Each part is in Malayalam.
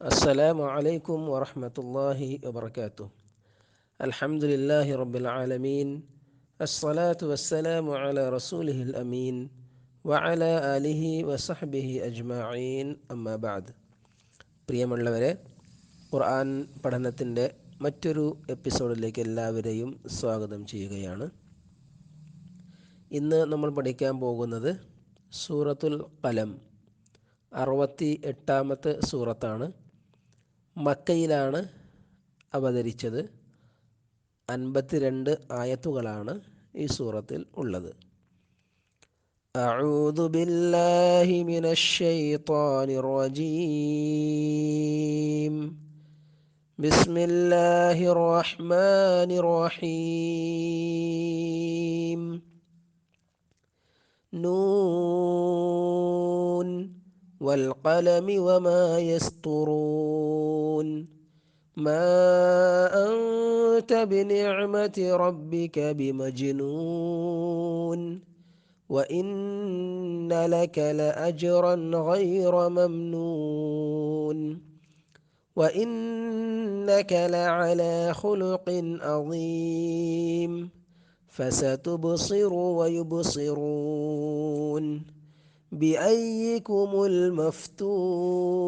السلام عليكم ورحمة الله وبركاته الحمد لله رب العالمين الصلاة والسلام على رسوله الأمين وعلى آله وصحبه أجمعين أما بعد പ്രിയമുള്ളവരെ ഖുർആൻ പഠനത്തിൻ്റെ മറ്റൊരു എപ്പിസോഡിലേക്ക് എല്ലാവരെയും സ്വാഗതം ചെയ്യുകയാണ് ഇന്ന് നമ്മൾ പഠിക്കാൻ പോകുന്നത് സൂറത്തുൽ കലം അറുപത്തി എട്ടാമത്തെ സൂറത്താണ് മക്കയിലാണ് അവതരിച്ചത് അൻപത്തിരണ്ട് ആയത്തുകളാണ് ഈ സൂറത്തിൽ ഉള്ളത് أعوذ بالله من الشيطان الرجيم بسم الله الرحمن الرحيم نون والقلم وما يسطرون ما أنت بنعمة ربك بمجنون. وإن لك لأجرا غير ممنون. وإنك لعلى خلق عظيم. فستبصر ويبصرون. بأيكم المفتون.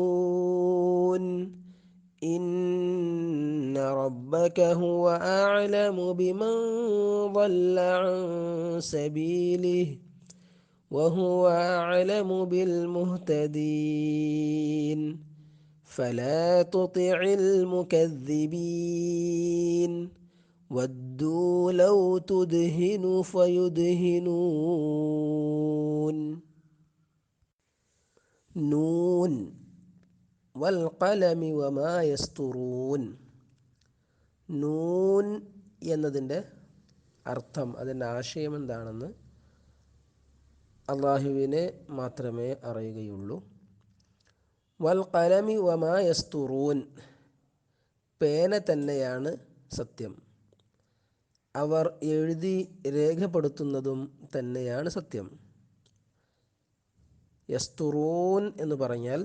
إن ربك هو أعلم بمن ضل عن سبيله وهو أعلم بالمهتدين. فلا تطع المكذبين. ودوا لو تدهن فيدهنون. നൂൻ. വൽ ഖലമി വമാ യസ്തുറൂൻ. നൂൻ എന്നതിന്റെ അർത്ഥം അതിന്റെ ആശയം എന്താണെന്ന് അള്ളാഹുവിനെ മാത്രമേ അറിയുകയുള്ളൂ. വൽ ഖലമി വമാ യസ്തുറൂൻ. പേന തന്നെയാണ് സത്യം. അവർ എഴുതി രേഖപ്പെടുത്തുന്നതും തന്നെയാണ് സത്യം. യസ്തുറൂൻ എന്ന് പറഞ്ഞാൽ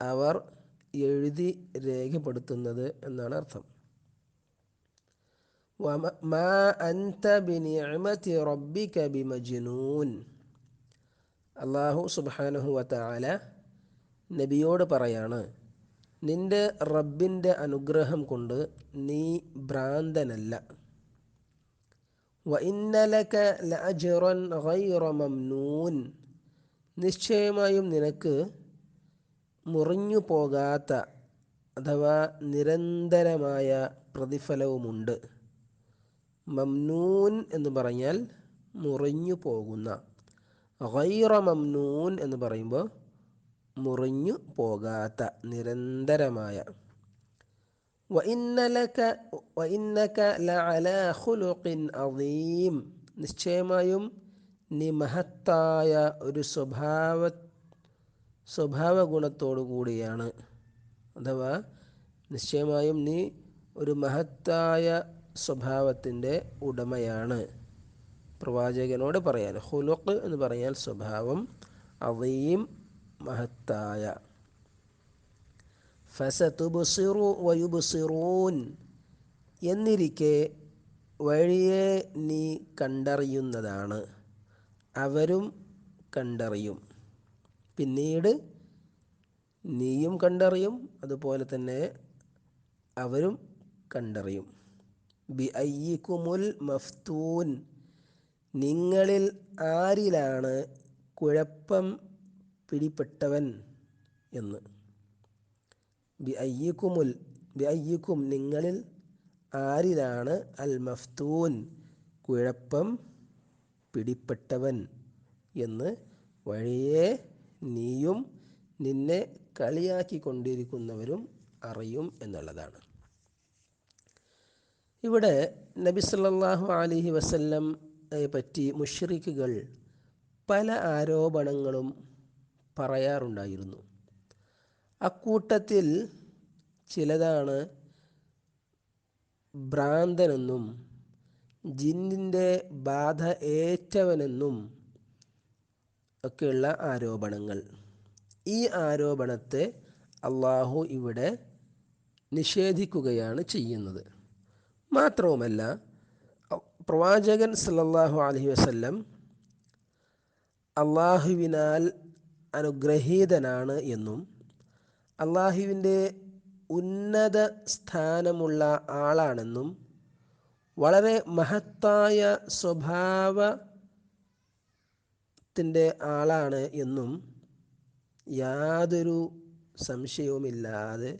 അവർ എഴുതി രേഖപ്പെടുത്തുന്നത് എന്നാണ് അർത്ഥം. മാ അൻത റബ്ബിക അള്ളാഹു സുബ്ഹാനഹു വതആല നബിയോട് പറയാണ് നിന്റെ റബ്ബിന്റെ അനുഗ്രഹം കൊണ്ട് നീ ഭ്രാന്തനല്ല. വ ഇന്നലക ലഅജ്റൻ ഗൈറ മംനൂൻ. നിശ്ചയമായും നിനക്ക് മുറിഞ്ഞു പോകാത്ത അഥവാ നിരന്തരമായ പ്രതിഫലവുമുണ്ട്. മംനൂൻ എന്ന് പറഞ്ഞാൽ മുറിഞ്ഞു പോകുന്ന ഗൈറ മംനൂൻ എന്ന് പറയുമ്പോൾ മുറിഞ്ഞു പോകാത്ത നിരന്തരമായ നിശ്ചയമായും നീ മഹത്തായ ഒരു സ്വഭാവ സ്വഭാവ ഗുണത്തോടു കൂടിയാണ്. അഥവാ നിശ്ചയമായും നീ ഒരു മഹത്തായ സ്വഭാവത്തിന്റെ ഉടമയാണ്. പ്രവാചകനോട് പറയാൻ ഹുലുക്ക് എന്ന് പറഞ്ഞാൽ സ്വഭാവം അവയും മഹത്തായ. ഫസതുബുസിറു വയുബുസിറൂൻ എന്നിരിക്കെ വഴിയെ നീ കണ്ടറിയുന്നതാണ്. അവരും കണ്ടറിയും. പിന്നീട് നീയും കണ്ടറിയും അതുപോലെ തന്നെ അവരും കണ്ടറിയും. ബി ഐക്കുമുൽ മഫ്തൂൻ നിങ്ങളിൽ ആരിലാണ് കുഴപ്പം പിടിപ്പെട്ടവൻ എന്ന്. ബി ഐക്കുമുൽ ബി ഐക്കും നിങ്ങളിൽ ആരിലാണ് അൽ മഫ്തൂൻ കുഴപ്പം പിടിപ്പെട്ടവൻ എന്ന് വഴിയെ നീയും നിന്നെ കളിയാക്കിക്കൊണ്ടിരിക്കുന്നവരും അറിയും എന്നുള്ളതാണ്. ഇവിടെ നബി സല്ലാഹു അലൈഹി വസല്ലം പറ്റി മുഷ്രിഖുകൾ പല ആരോപണങ്ങളും പറയാറുണ്ടായിരുന്നു. അക്കൂട്ടത്തിൽ ചിലതാണ് ഭ്രാന്തനെന്നും ജിന്നിന്റെ ബാധ ഏറ്റവനെന്നും ഒക്കെയുള്ള ആരോപണങ്ങൾ. ഈ ആരോപണത്തെ അള്ളാഹു ഇവിടെ നിഷേധിക്കുകയാണ് ചെയ്യുന്നത്. മാത്രവുമല്ല പ്രവാചകൻ സല്ലല്ലാഹു അലഹി വസ്ല്ലം അള്ളാഹുവിനാൽ അനുഗ്രഹീതനാണ് എന്നും അള്ളാഹുവിന്റെ ഉന്നത സ്ഥാനമുള്ള ആളാണെന്നും വളരെ മഹത്തായ സ്വഭാവത്തിന്റെ ആളാണ് എന്നും യാതൊരു സംശയവുമില്ലാതെ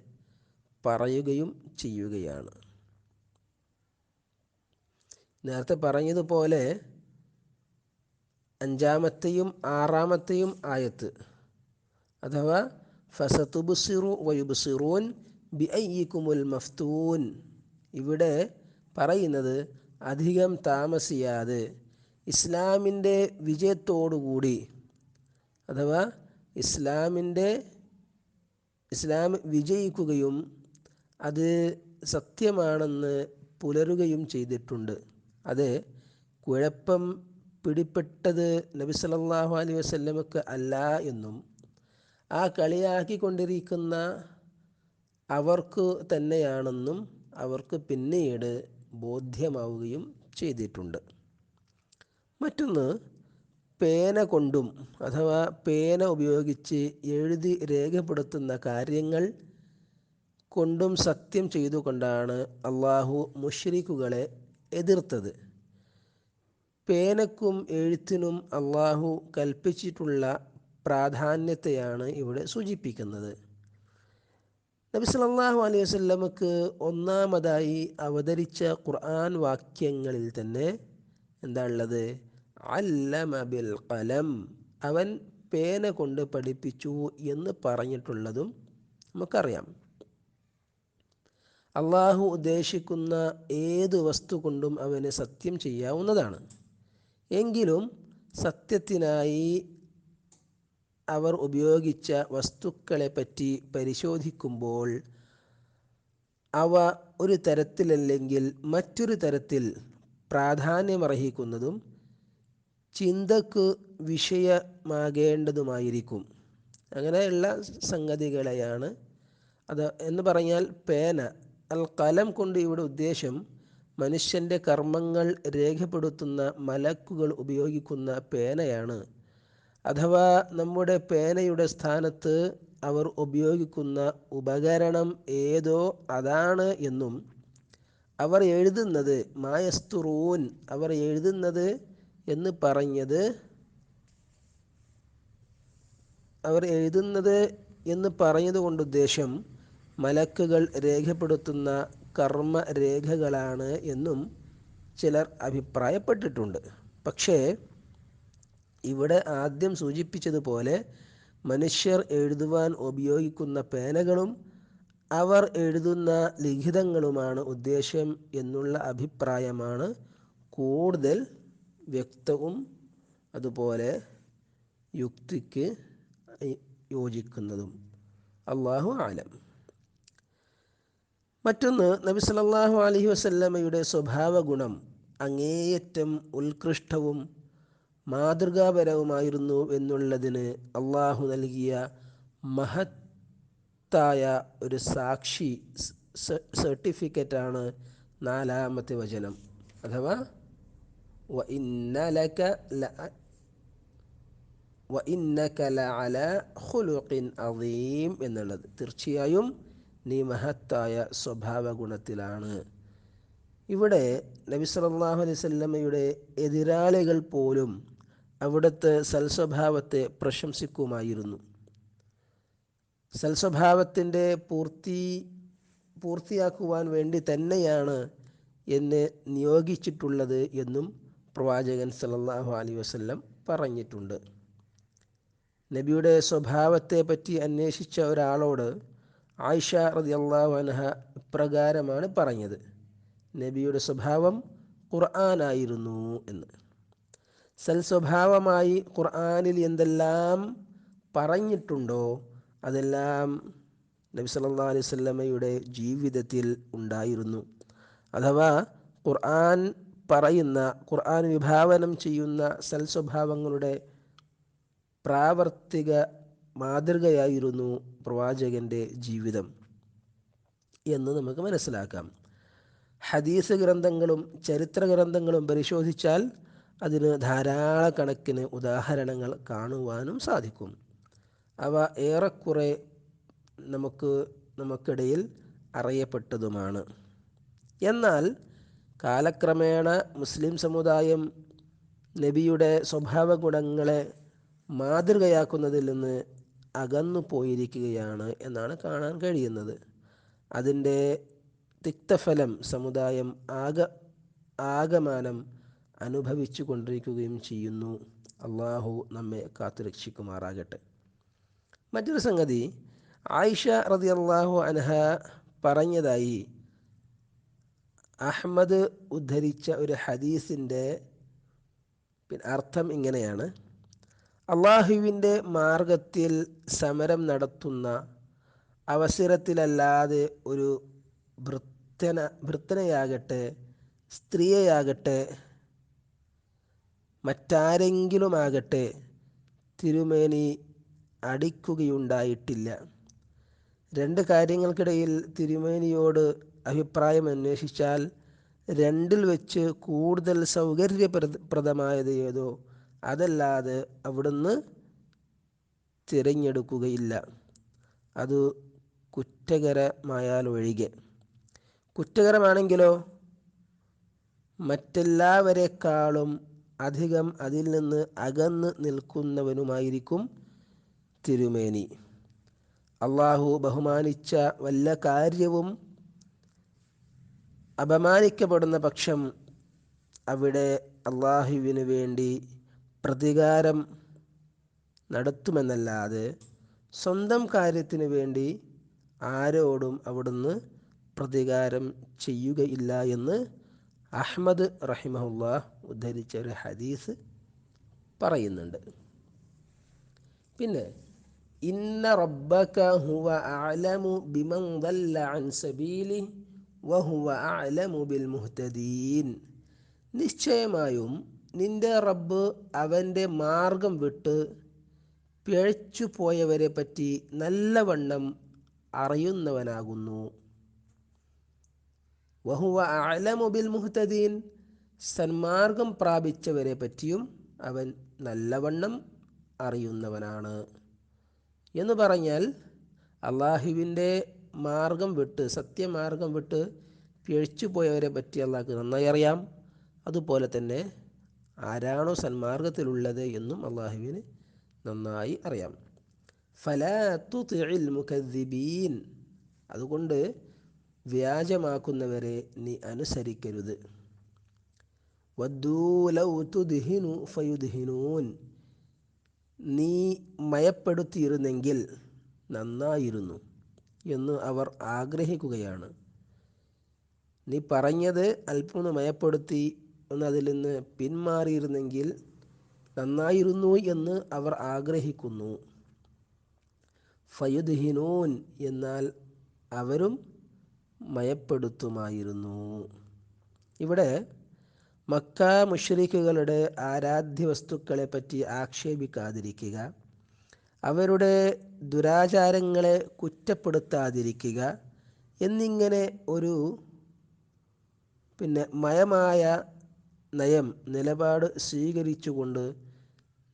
പറയുകയും ചെയ്യുകയാണ്. നേരത്തെ പറഞ്ഞതുപോലെ അഞ്ചാമത്തെയും ആറാമത്തെയും ആയത്ത് അഥവാ ഫസത്തുബുസിറു വയുബുസിറൂൻ ബി ഐ കുമുൽ മഫ്തൂൻ. ഇവിടെ പറയുന്നത് അധികം താമസിയാതെ ഇസ്ലാമിന്റെ വിജയത്തോടുകൂടി അഥവാ ഇസ്ലാമിന്റെ ഇസ്ലാം വിജയിക്കുകയും അത് സത്യമാണെന്ന് പുലരുകയും ചെയ്തിട്ടുണ്ട്. അത് കുഴപ്പം പിടിപ്പെട്ടത് നബി സല്ലല്ലാഹു അലൈഹി വസ്ല്ലമക്ക് അല്ല എന്നും ആ കളിയാക്കിക്കൊണ്ടിരിക്കുന്ന അവർക്ക് തന്നെയാണെന്നും അവർക്ക് പിന്നീട് ബോധ്യമാവുകയും ചെയ്തിട്ടുണ്ട്. മറ്റൊന്ന് പേന കൊണ്ടും അഥവാ പേന ഉപയോഗിച്ച് എഴുതി രേഖപ്പെടുത്തുന്ന കാര്യങ്ങൾ കൊണ്ടും സത്യം ചെയ്തുകൊണ്ടാണ് അള്ളാഹു മുഷ്രിക്കുകളെ എതിർത്തത്. പേനക്കും എഴുത്തിനും അള്ളാഹു കൽപ്പിച്ചിട്ടുള്ള പ്രാധാന്യത്തെയാണ് ഇവിടെ സൂചിപ്പിക്കുന്നത്. നബി സല്ലല്ലാഹു അലൈഹി വസല്ലമക്ക് ഒന്നാമതായി അവതരിച്ച ഖുർആൻ വാക്യങ്ങളിൽ തന്നെ എന്താ ഉള്ളത് അല്ലമ ബിൽ കലം അവൻ പേന കൊണ്ട് പഠിപ്പിച്ചു എന്ന് പറഞ്ഞിട്ടുള്ളതും നമുക്കറിയാം. അള്ളാഹു ഉദ്ദേശിക്കുന്ന ഏത് വസ്തു കൊണ്ടും അവന് സത്യം ചെയ്യാവുന്നതാണ്. എങ്കിലും സത്യത്തിനായി അവർ ഉപയോഗിച്ച വസ്തുക്കളെ പറ്റി പരിശോധിക്കുമ്പോൾ അവ ഒരു തരത്തിലല്ലെങ്കിൽ മറ്റൊരു തരത്തിൽ പ്രാധാന്യമർഹിക്കുന്നതും ചിന്തക്ക് വിഷയമാകേണ്ടതുമായിരിക്കും. അങ്ങനെയുള്ള സംഗതികളെയാണ് അത് എന്ന് പറഞ്ഞാൽ പേന അൽ കലം കൊണ്ട് ഇവിടെ ഉദ്ദേശം മനുഷ്യന്റെ കർമ്മങ്ങൾ രേഖപ്പെടുത്തുന്ന മലക്കുകൾ ഉപയോഗിക്കുന്ന പേനയാണ്. അഥവാ നമ്മുടെ പേനയുടെ സ്ഥാനത്ത് അവർ ഉപയോഗിക്കുന്ന ഉപകരണം ഏതോ അതാണ് എന്നും അവർ എഴുതുന്നത് മായസ്തുറൂൻ അവർ എഴുതുന്നത് എന്ന് പറഞ്ഞത് അവർ എഴുതുന്നത് എന്ന് പറഞ്ഞതുകൊണ്ട് ഉദ്ദേശം മലക്കുകൾ രേഖപ്പെടുത്തുന്ന കർമ്മ രേഖകളാണ് എന്നും ചിലർ അഭിപ്രായപ്പെട്ടിട്ടുണ്ട്. പക്ഷേ ഇവിടെ ആദ്യം സൂചിപ്പിച്ചതുപോലെ മനുഷ്യർ എഴുതുവാൻ ഉപയോഗിക്കുന്ന പേനകളും അവർ എഴുതുന്ന ലിഖിതങ്ങളുമാണ് ഉദ്ദേശം എന്നുള്ള അഭിപ്രായമാണ് കൂടുതൽ വ്യക്തവും അതുപോലെ യുക്തിക്ക് യോജിക്കുന്നതും. അള്ളാഹു ആലം മറ്റൊന്ന് നബി സല്ലല്ലാഹു അലഹി വസല്ലമയുടെ സ്വഭാവ ഗുണം അങ്ങേയറ്റം ഉത്കൃഷ്ടവും മാതൃകാപരവുമായിരുന്നു എന്നുള്ളതിന് അള്ളാഹു നൽകിയ മഹത്തായ ഒരു സാക്ഷി സർട്ടിഫിക്കറ്റാണ് നാലാമത്തെ വചനം. അഥവാ വ എന്നുള്ളത്. തീർച്ചയായും നീ മഹത്തായ സ്വഭാവ ഗുണത്തിലാണ് ഇവിടെ നബി സല്ലല്ലാഹു അലൈഹി വസല്ലമയുടെ എതിരാളികൾ പോലും അവിടുത്തെ സൽസ്വഭാവത്തെ പ്രശംസിക്കുമായിരുന്നു. സൽസ്വഭാവത്തിന്റെ പൂർത്തി പൂർത്തിയാക്കുവാൻ വേണ്ടി തന്നെയാണ് എന്നെ നിയോഗിച്ചിട്ടുള്ളത് എന്നും പ്രവാചകൻ സല്ലല്ലാഹു അലി വസ്ല്ലം പറഞ്ഞിട്ടുണ്ട്. നബിയുടെ സ്വഭാവത്തെ പറ്റി അന്വേഷിച്ച ഒരാളോട് ആയിഷ റളിയല്ലാഹു അൻഹ ഇപ്രകാരമാണ് പറഞ്ഞത്. നബിയുടെ സ്വഭാവം ഖുർആനായിരുന്നു എന്ന്. സൽസ്വഭാവമായി ഖുർആാനിൽ എന്തെല്ലാം പറഞ്ഞിട്ടുണ്ടോ അതെല്ലാം നബി സല്ലാ അലൈഹി വസല്ലമയുടെ ജീവിതത്തിൽ ഉണ്ടായിരുന്നു. അഥവാ ഖുർആൻ പറയുന്ന ഖുർആൻ വിഭാവനം ചെയ്യുന്ന സൽസ്വഭാവങ്ങളുടെ പ്രാവർത്തിക മാതൃകയായിരുന്നു പ്രവാചകന്റെ ജീവിതം എന്ന് നമുക്ക് മനസ്സിലാക്കാം. ഹദീസ് ഗ്രന്ഥങ്ങളും ചരിത്ര ഗ്രന്ഥങ്ങളും പരിശോധിച്ചാൽ അതിന് ധാരാളക്കണക്കിന് ഉദാഹരണങ്ങൾ കാണുവാനും സാധിക്കും. അവ ഏറെക്കുറെ നമുക്ക് നമുക്കിടയിൽ അറിയപ്പെട്ടതുമാണ്. എന്നാൽ കാലക്രമേണ മുസ്ലിം സമുദായം നബിയുടെ സ്വഭാവ ഗുണങ്ങളെ മാതൃകയാക്കുന്നതിൽ നിന്ന് അകന്നു പോയിരിക്കുകയാണ് എന്നാണ് കാണാൻ കഴിയുന്നത്. അതിന്റെ തിക്തഫലം സമുദായം ആക ആകമാനം അനുഭവിച്ചു കൊണ്ടിരിക്കുകയും ചെയ്യുന്നു. അള്ളാഹു നമ്മെ കാത്തു രക്ഷിക്കുമാറാകട്ടെ മറ്റൊരു സംഗതി ആയിഷ റതി അള്ളാഹു അനഹ പറഞ്ഞതായി അഹമ്മദ് ഉദ്ധരിച്ച ഒരു ഹദീസിന്റെ അർത്ഥം ഇങ്ങനെയാണ്. അള്ളാഹുവിന്റെ മാർഗത്തിൽ സമരം നടത്തുന്ന അവസരത്തിലല്ലാതെ ഒരു ഭൃത്തന വൃത്തനയാകട്ടെ സ്ത്രീയെയാകട്ടെ മറ്റാരെങ്കിലുമാകട്ടെ തിരുമേനി അടിക്കുകയുണ്ടായിട്ടില്ല. രണ്ട് കാര്യങ്ങൾക്കിടയിൽ തിരുമേനിയോട് അഭിപ്രായം അന്വേഷിച്ചാൽ രണ്ടിൽ വെച്ച് കൂടുതൽ സൗകര്യപ്രദമായത് ഏതോ അതല്ലാതെ അവിടുന്ന് തിരഞ്ഞെടുക്കുകയില്ല. അത് കുറ്റകരമായാൽ ഒഴികെ. കുറ്റകരമാണെങ്കിലോ? മറ്റെല്ലാവരെക്കാളും അധികം അതിൽ നിന്ന് അകന്ന് നിൽക്കുന്നവനുമായിരിക്കും തിരുമേനി. അള്ളാഹു ബഹുമാനിച്ച വല്ല കാര്യവും അപമാനിക്കപ്പെടുന്ന പക്ഷം അവിടെ അള്ളാഹുവിന് വേണ്ടി പ്രതികാരം നടത്തുമെന്നല്ലാതെ സ്വന്തം കാര്യത്തിന് വേണ്ടി ആരോടും അവിടുന്ന് പ്രതികാരം ചെയ്യുകയില്ല എന്ന് അഹ്മദ് റഹിമഹുല്ല ഉദ്ധരിച്ച ഒരു ഹദീസ് പറയുന്നുണ്ട്. പിന്നെ ഇന്ന റബ്ബക ഹുവ അഅലമു ബിമൻ അൻ സബീലി വഹുവ അഅലമു ബിൽ മുഹ്തദീൻ. നിശ്ചയമായും നിന്റെ റബ്ബ് അവന്റെ മാർഗം വിട്ട് പിഴച്ചു പോയവരെ പറ്റി നല്ലവണ്ണം അറിയുന്നവനാകുന്നു. വഹുവ അലമുബിൽ മുഹ്തദീൻ സന്മാർഗം പ്രാപിച്ചവരെ പറ്റിയും അവൻ നല്ലവണ്ണം അറിയുന്നവനാണ്. എന്ന് പറഞ്ഞാൽ അള്ളാഹുവിന്റെ മാർഗം വിട്ട് സത്യമാർഗം വിട്ട് പിഴച്ചു പോയവരെ പറ്റി അള്ളാഹ്ക്ക് നന്നായി അറിയാം. അതുപോലെ തന്നെ ആരാണോ സന്മാർഗത്തിലുള്ളത് എന്നും അള്ളാഹുവിന് നന്നായി അറിയാം. ഫലാത്തുൽ മുഖദ്ദിബീൻ. അതുകൊണ്ട് വ്യാജമാക്കുന്നവരെ നീ അനുസരിക്കരുത്. വദ്ദൂലൗതുദ്ഹിനു ഫയുദ്ഹിനൂൻ. നീ മയപ്പെടുത്തിയിരുന്നെങ്കിൽ നന്നായിരുന്നു എന്ന് അവർ ആഗ്രഹിക്കുകയാണ്. നീ പറഞ്ഞത് അല്പം മയപ്പെടുത്തി ഒന്ന് അതിൽ നിന്ന് പിന്മാറിയിരുന്നെങ്കിൽ നന്നായിരുന്നു എന്ന് അവർ ആഗ്രഹിക്കുന്നു. ഫയുദ്ഹിനൂൻ എന്നാൽ അവരും മയപ്പെടുത്തുമായിരുന്നു. ഇവിടെ മക്ക മുഷ്രീഖുകളുടെ ആരാധ്യ വസ്തുക്കളെ പറ്റി ആക്ഷേപിക്കാതിരിക്കുക അവരുടെ ദുരാചാരങ്ങളെ കുറ്റപ്പെടുത്താതിരിക്കുക എന്നിങ്ങനെ ഒരു പിന്നെ മയമായ നയം നിലപാട് സ്വീകരിച്ചുകൊണ്ട്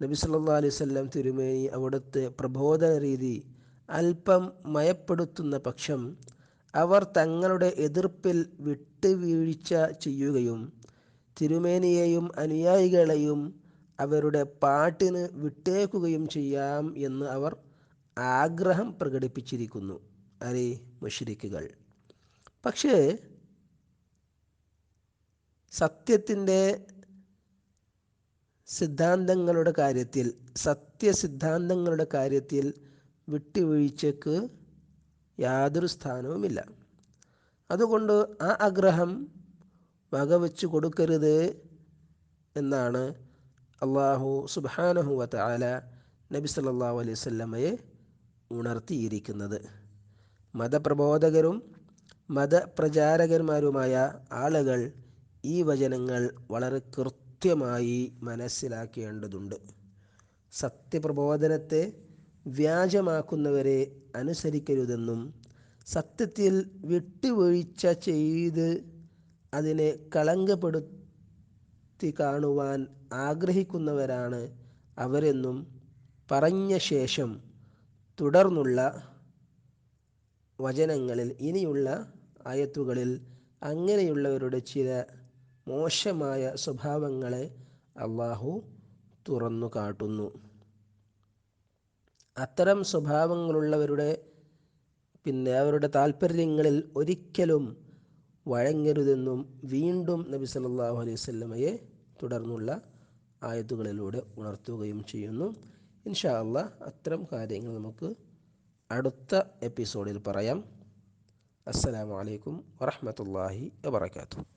നബി സല്ലാ അലൈഹി തിരുമേനി അവിടുത്തെ പ്രബോധന രീതി അല്പം മയപ്പെടുത്തുന്ന പക്ഷം അവർ തങ്ങളുടെ എതിർപ്പിൽ വിട്ടുവീഴ്ച ചെയ്യുകയും തിരുമേനിയെയും അനുയായികളെയും അവരുടെ പാട്ടിന് വിട്ടേക്കുകയും ചെയ്യാം എന്ന് അവർ ആഗ്രഹം പ്രകടിപ്പിച്ചിരിക്കുന്നു. അരേ മുഷരിക്കുകൾ. പക്ഷേ സത്യത്തിന്റെ സിദ്ധാന്തങ്ങളുടെ കാര്യത്തിൽ സത്യസിദ്ധാന്തങ്ങളുടെ കാര്യത്തിൽ വിട്ടുവീഴ്ചക്ക് യാതൊരു സ്ഥാനവുമില്ല. അതുകൊണ്ട് ആ ആഗ്രഹം വകവെച്ച് കൊടുക്കരുത് എന്നാണ് അള്ളാഹു സുബാനഹുവത്ത് ആല നബി സല്ലാഹു അലൈഹി സ്വല്ലമ്മയെ ഉണർത്തിയിരിക്കുന്നത്. മതപ്രബോധകരും മതപ്രചാരകന്മാരുമായ ആളുകൾ ഈ വചനങ്ങൾ വളരെ കൃത്യമായി മനസ്സിലാക്കേണ്ടതുണ്ട്. സത്യപ്രബോധനത്തെ വ്യാജമാക്കുന്നവരെ അനുസരിക്കരുതെന്നും സത്യത്തിൽ വിട്ടുവീഴ്ച ചെയ്ത് അതിനെ കളങ്കപ്പെടുത്തി കാണുവാൻ ആഗ്രഹിക്കുന്നവരാണ് അവരെന്നും പറഞ്ഞ ശേഷം തുടർന്നുള്ള വചനങ്ങളിൽ ഇനിയുള്ള ആയത്തുകളിൽ അങ്ങനെയുള്ളവരുടെ ചില മോശമായ സ്വഭാവങ്ങളെ അള്ളാഹു തുറന്നു കാട്ടുന്നു. അത്തരം സ്വഭാവങ്ങളുള്ളവരുടെ പിന്നെ അവരുടെ താല്പര്യങ്ങളിൽ ഒരിക്കലും വഴങ്ങരുതെന്നും വീണ്ടും നബി സല്ലാഹു അലൈഹി സ്വല്ലമയെ തുടർന്നുള്ള ആയത്തുകളിലൂടെ ഉണർത്തുകയും ചെയ്യുന്നു. ഇൻഷാ അല്ല അത്തരം കാര്യങ്ങൾ നമുക്ക് അടുത്ത എപ്പിസോഡിൽ പറയാം. അസ്സലാമു അലൈക്കും വറഹ്മത്തുള്ളാഹി വബറകാതുഹു.